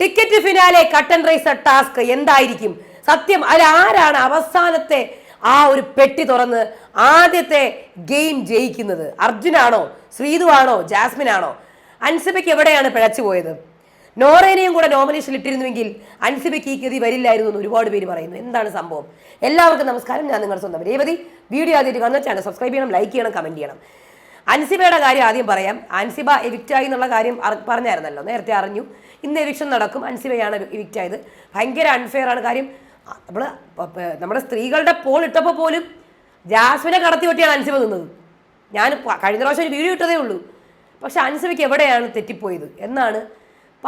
Ticket finale curtain raiser task എന്തായിരിക്കും? സത്യം അല്ല ആരാണ് അവസാനത്തെ ആ ഒരു പെട്ടി തുറന്ന് ആദ്യത്തെ ഗെയിം ജയിക്കുന്നത്? അർജുനാണോ? ശ്രീതുവാണോ? ജാസ്മിൻ ആണോ അൻസിബയ്ക്ക് എവിടെയാണ് പിഴച്ചു പോയത്? നോറേനെയും കൂടെ നോമിനേഷൻ ഇട്ടിരുന്നുവെങ്കിൽ അൻസിബയ്ക്ക് ഈ ഗതി വരില്ലായിരുന്നു എന്ന് ഒരുപാട് പേര് പറയുന്നു. എന്താണ് സംഭവം? എല്ലാവർക്കും നമസ്കാരം. ഞാൻ നിങ്ങളുടെ സ്വന്തം രേവതി. വീഡിയോ ആദ്യമായിട്ട് കാണുന്ന ചാനൽ സബ്സ്ക്രൈബ് ചെയ്യണം ലൈക്ക് ചെയ്യണം കമന്റ് ചെയ്യണം. അൻസിബയുടെ കാര്യം ആദ്യം പറയാം. അൻസിബ എവിക്റ്റായി എന്നുള്ള കാര്യം പറഞ്ഞായിരുന്നല്ലോ. നേരത്തെ അറിഞ്ഞു. ഇന്ന് എവിക്ഷൻ നടക്കും. അൻസിബയാണ് എവിക്റ്റ് ആയത്. ഭയങ്കര അൺഫെയർ ആണ് കാര്യം. നമ്മൾ നമ്മുടെ സ്ത്രീകളുടെ പോൾ ഇട്ടപ്പോൾ പോലും ജാസ്മിനെ കടത്തി വെട്ടിയാണ് അൻസിബ നിന്നത്. ഞാൻ കഴിഞ്ഞ പ്രാവശ്യം ഒരു വീഡിയോ ഇട്ടതേ ഉള്ളൂ. പക്ഷെ അൻസിബയ്ക്ക് എവിടെയാണ് തെറ്റിപ്പോയത്? എന്നാണ്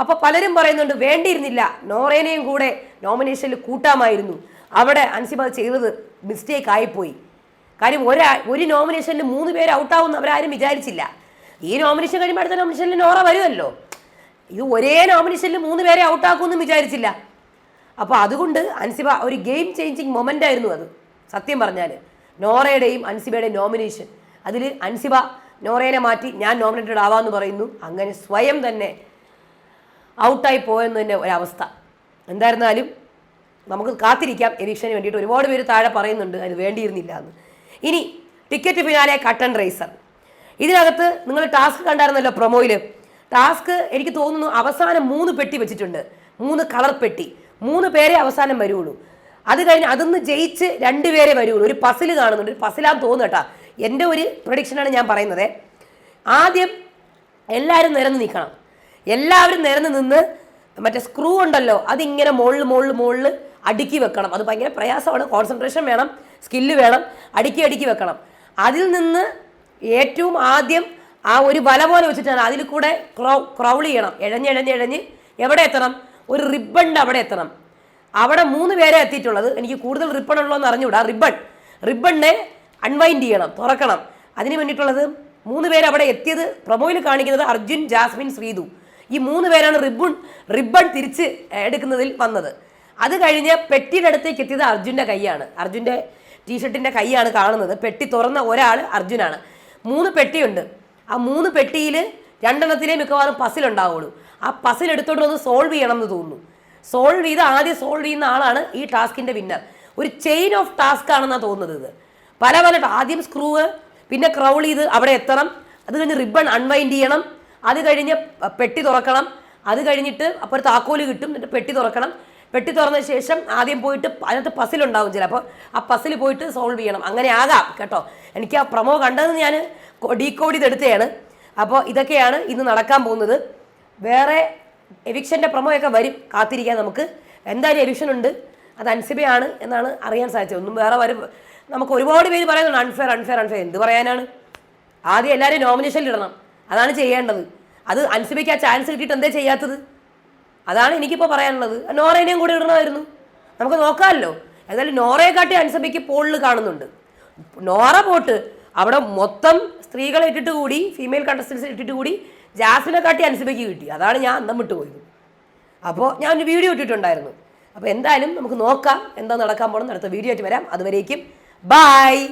അപ്പോൾ പലരും പറയുന്നുണ്ട് വേണ്ടിയിരുന്നില്ല. നോറേനയും കൂടെ നോമിനേഷനിൽ കൂട്ടാമായിരുന്നു. അവിടെ അൻസിബ ചെയ്തത് മിസ്റ്റേക്ക് ആയിപ്പോയി. കാര്യം ഒരാ ഒരു നോമിനേഷനിൽ മൂന്ന് പേര് ഔട്ടാവും അവരാരും വിചാരിച്ചില്ല. ഈ നോമിനേഷൻ കഴിയുമ്പോൾ അടുത്ത നോമിനേഷനിൽ നോറ വരുമല്ലോ. ഇത് ഒരേ നോമിനേഷനിൽ മൂന്ന് പേരെ ഔട്ടാക്കുമെന്നും വിചാരിച്ചില്ല. അപ്പോൾ അതുകൊണ്ട് അൻസിബ ഒരു ഗെയിം ചേഞ്ചിങ് മൊമെന്റ് ആയിരുന്നു അത്. സത്യം പറഞ്ഞാൽ നോറയുടെയും അൻസിബയുടെയും നോമിനേഷൻ അതിൽ അൻസിബ നോറേനെ മാറ്റി ഞാൻ നോമിനേറ്റഡ് ആവാമെന്ന് പറയുന്നു. അങ്ങനെ സ്വയം തന്നെ ഔട്ടായി പോയെന്ന് തന്നെ ഒരവസ്ഥ. എന്തായിരുന്നാലും നമുക്ക് കാത്തിരിക്കാം. എവിക്ഷന് വേണ്ടിയിട്ട് ഒരുപാട് പേര് താഴെ പറയുന്നുണ്ട്. അത് വേണ്ടിയിരുന്നില്ല എന്ന്. ഇനി ടിക്കറ്റ് പിന്നാലെ കട്ടൺ റേസർ ഇതിനകത്ത് നിങ്ങൾ ടാസ്ക് കണ്ടായിരുന്നല്ലോ പ്രൊമോയിൽ ടാസ്ക് എനിക്ക് തോന്നുന്നു അവസാനം മൂന്ന് പെട്ടി വെച്ചിട്ടുണ്ട്. മൂന്ന് കളർ പെട്ടി. മൂന്ന് പേരെ അവസാനം വരുള്ളൂ അത് കഴിഞ്ഞ് അതിന്ന് ജയിച്ച് രണ്ടുപേരെ വരുള്ളൂ ഒരു പസിൽ കാണുന്നുണ്ട്. ഒരു പസിലാന്ന് തോന്നുന്നു കേട്ടോ. എന്റെ ഒരു പ്രൊഡിക്ഷനാണ് ഞാൻ പറയുന്നത്. ആദ്യം എല്ലാവരും നിരന്ന് നിൽക്കണം. എല്ലാവരും നിരന്ന് നിന്ന് മറ്റേ സ്ക്രൂ ഉണ്ടല്ലോ അതിങ്ങനെ മുകളിൽ മുകളിൽ മുകളിൽ അടുക്കി വെക്കണം. അത് ഭയങ്കര പ്രയാസമാണ്. കോൺസെൻട്രേഷൻ വേണം. സ്കില്ല് വേണം. അടുക്കി അടുക്കി വെക്കണം. അതിൽ നിന്ന് ഏറ്റവും ആദ്യം ആ ഒരു വല പോലെ വെച്ചിട്ടാണ് അതിൽ കൂടെ ക്രൗ ക്രൗൾ ചെയ്യണം. എഴഞ്ഞ് എഴഞ്ഞ് എഴഞ്ഞ് എവിടെ എത്തണം? ഒരു റിബണ്ട് അവിടെ എത്തണം. അവിടെ മൂന്ന് പേരെ എത്തിയിട്ടുള്ളത്. എനിക്ക് കൂടുതൽ റിബൺ ഉള്ളോ എന്ന് അറിഞ്ഞുകൂടാ. റിബൺ. റിബണിനെ അൺവൈൻഡ് ചെയ്യണം. തുറക്കണം. അതിന് വേണ്ടിയിട്ടുള്ളത് മൂന്ന് പേര് അവിടെ എത്തിയത് പ്രൊമോയിൽ കാണിക്കുന്നത് അർജുൻ ജാസ്മിൻ ശ്രീതു. ഈ മൂന്ന് പേരാണ് റിബൺ റിബൺ തിരിച്ച് എടുക്കുന്നതിൽ വന്നത്. അത് കഴിഞ്ഞ് പെട്ടിയുടെ അടുത്തേക്ക് എത്തിയത് അർജുന്റെ കൈയാണ്. അർജുന്റെ ടീഷർട്ടിന്റെ കൈയാണ് കാണുന്നത്. പെട്ടി തുറന്ന ഒരാൾ അർജുനാണ്. മൂന്ന് പെട്ടിയുണ്ട്. ആ മൂന്ന് പെട്ടിയിൽ രണ്ടെണ്ണത്തിലേ മിക്കവാറും പസിൽ ഉണ്ടാവുള്ളൂ. ആ പസിൽ എടുത്തോണ്ട് വന്ന് സോൾവ് ചെയ്യണം എന്ന് തോന്നുന്നു. സോൾവ് ചെയ്ത് ആദ്യം സോൾവ് ചെയ്യുന്ന ആളാണ് ഈ ടാസ്കിന്റെ വിന്നർ ഒരു ചെയിൻ ഓഫ് ടാസ്ക് ആണെന്നാണ് തോന്നുന്നത് ഇത്. പല പല ആദ്യം സ്ക്രൂവ് പിന്നെ ക്രൗൾ ചെയ്ത് അവിടെ എത്തണം. അത് കഴിഞ്ഞ് റിബൺ അൺവൈൻഡ് ചെയ്യണം. അത് കഴിഞ്ഞ് പെട്ടി തുറക്കണം. അത് കഴിഞ്ഞിട്ട് അപ്പോൾ ഒരു താക്കോൽ കിട്ടും. എന്നിട്ട് പെട്ടി തുറക്കണം. പെട്ടി തുറന്ന ശേഷം ആദ്യം പോയിട്ട് അതിനകത്ത് പസിലുണ്ടാവും ചില ചിലപ്പോൾ ആ പസിൽ പോയിട്ട് സോൾവ് ചെയ്യണം. അങ്ങനെ ആകാം കേട്ടോ. എനിക്ക് ആ പ്രമോ കണ്ടത് ഞാൻ ഡീകോഡ് ചെയ്തെടുത്തതാണ്. അപ്പോൾ ഇതൊക്കെയാണ് ഇന്ന് നടക്കാൻ പോകുന്നത്. വേറെ എവിക്ഷന്റെ പ്രമോയൊക്കെ വരും. കാത്തിരിക്കാൻ നമുക്ക്. എന്തായാലും എവിക്ഷൻ ഉണ്ട്. അത് അൻസിബയാണ് എന്നാണ് അറിയാൻ സാധിച്ചത്. ഒന്നും വേറെ വരും നമുക്ക് ഒരുപാട് പേര് പറയുന്നുണ്ട് അൺഫെയർ അൺഫെയർ അൺഫെയർ എന്ത് പറയാനാണ്? ആദ്യം എല്ലാവരും നോമിനേഷനിൽ ഇടണം. അതാണ് ചെയ്യേണ്ടത്. അത് അൻസിബയ്ക്ക് ആ ചാൻസ് കിട്ടിയിട്ട് എന്തേ ചെയ്യാത്തത്? അതാണ് എനിക്കിപ്പോൾ പറയാനുള്ളത്. നോറേനെയും കൂടെ ഇടണമായിരുന്നു. നമുക്ക് നോക്കാമല്ലോ. ഏതായാലും നോറയെ കാട്ടി അനുസഭയ്ക്ക് പോളിൽ കാണുന്നുണ്ട്. നോറ പോട്ട് അവിടെ മൊത്തം സ്ത്രീകളെ ഇട്ടിട്ട് കൂടി ഫീമെയിൽ കണ്ടസ്റ്റൻസ് ഇട്ടിട്ട് കൂടി ജാസ്മിനെ കാട്ടി അനുസഭയ്ക്ക് കിട്ടി. അതാണ് ഞാൻ അന്തം വിട്ടു പോയത്. അപ്പോൾ ഞാൻ ഒരു വീഡിയോ ഇട്ടിട്ടുണ്ടായിരുന്നു. അപ്പോൾ എന്തായാലും നമുക്ക് നോക്കാം എന്താ നടക്കാൻ പോകണം അടുത്ത വീഡിയോ ആയിട്ട് വരാം. അതുവരേക്കും ബായ്